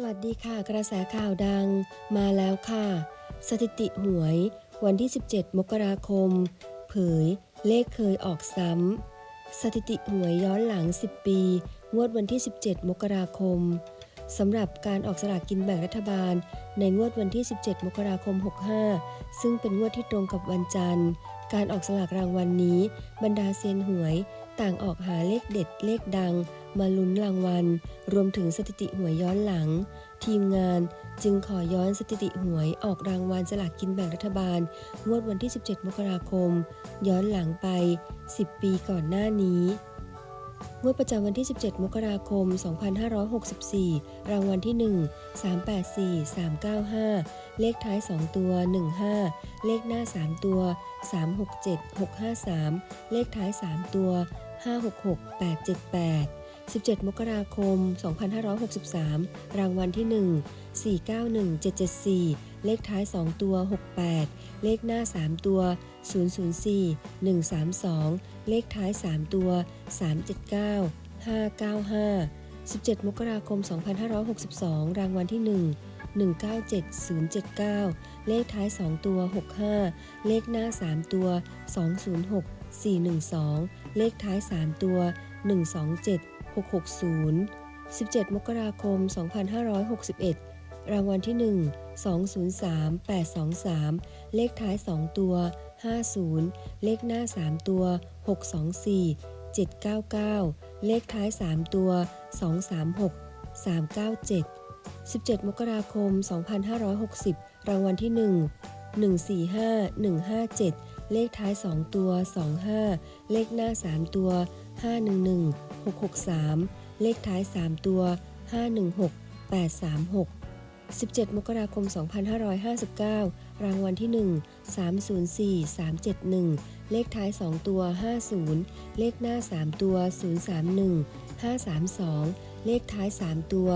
สวัสดีค่ะ กระแสข่าวดังมาแล้วค่ะ สถิติหวย วันที่ 17 มกราคม เผย เลขเคยออกซ้ำสถิติหวยย้อนหลัง 10 ปี งวดวันที่ 17 มกราคมสำหรับการออกสลากกินแบ่งรัฐบาล ในงวดวันที่ 17 มกราคม 65 ซึ่งเป็นงวดที่ตรงกับวันจันทร์ การออกสลากรางวัลนนี้ บรรดาเซียนหวย ต่างออกหาเลขเด็ดเลขดัง มาลุ้นรางวัล รวมถึงสถิติหวยย้อนหลัง ทีมงานจึงขอย้อนสถิติหวยออกรางวัลสลากกินแบ่งรัฐบาล งวดวันที่ 17 มกราคม ย้อนหลังไป 10 ปีก่อนหน้านี้งวดประจำวันที่ 17 มกราคม 2564 รางวัลที่ 1 384 395 เลขท้าย 2 ตัว 15 เลขหน้า 3 ตัว 367 653 เลขท้าย 3 ตัว 566 878 17 มกราคม 2563 รางวัลที่ 1 491 774 เลขท้าย 2 ตัว 68 เลขหน้า 3 ตัว 004 132 เลขท้าย 3 ตัว 379 595 17 มกราคม 2562 รางวัลที่ 1 197079 เลขท้าย 2 ตัว 65 เลขหน้า 3 ตัว 206 412 เลขท้าย 3 ตัว 127 660 17 มกราคม 2561 รางวัลที่ 1 203 823 เลขท้าย 2 ตัว 50 เลขหน้า 3 ตัว 624 799 เลขท้าย 3 ตัว 236 397 17 มกราคม 2560 รางวัลที่ 1 145 157 เลขท้าย 2 ตัว 25 เลขหน้า 3 ตัว 511 663 เลขท้าย 3 ตัว 516 836 17 มกราคม 2559 รางวัลที่ 1 304 371 เลขท้าย 2 ตัว 50 เลขหน้า 3 ตัว 031 532 เลขท้าย 3 ตัว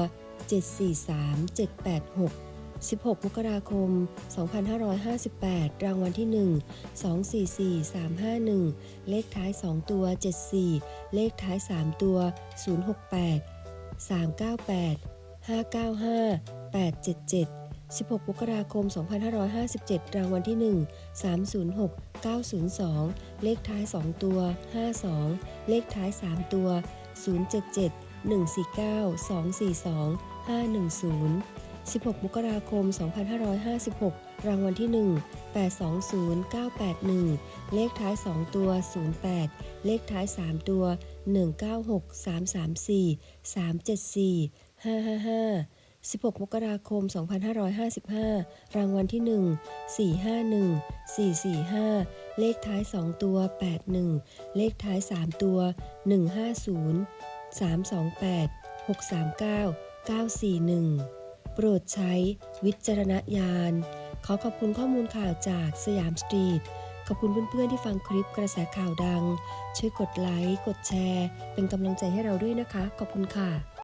743 786 16 มกราคม 2558 รางวัลที่ 1 244 351 เลขท้าย 2 ตัว 74 เลขท้าย 3 ตัว 068 398 595 877 16 มกราคม 2557 รางวัลที่ 1 306 902 เลขท้าย 2 ตัว 52 เลขท้าย 3 ตัว 077 149 242 510 16 มกราคม 2556 รางวัลที่ 1 820 981 เลขท้าย 2 ตัว 08 เลขท้าย 3 ตัว 196 334 374 555 16 มกราคม 2555 รางวัลที่ 1 451 445 เลขท้าย 2 ตัว 81 เลขท้าย 3 ตัว 150 328 639 941 โปรดใช้วิจารณญาณ ขอขอบคุณข้อมูลข่าวจากสยามสตรีท ขอบคุณเพื่อนๆที่ฟังคลิปกระแสข่าวดัง ช่วยกดไลค์ กดแชร์ เป็นกำลังใจให้เราด้วยนะคะ ขอบคุณค่ะ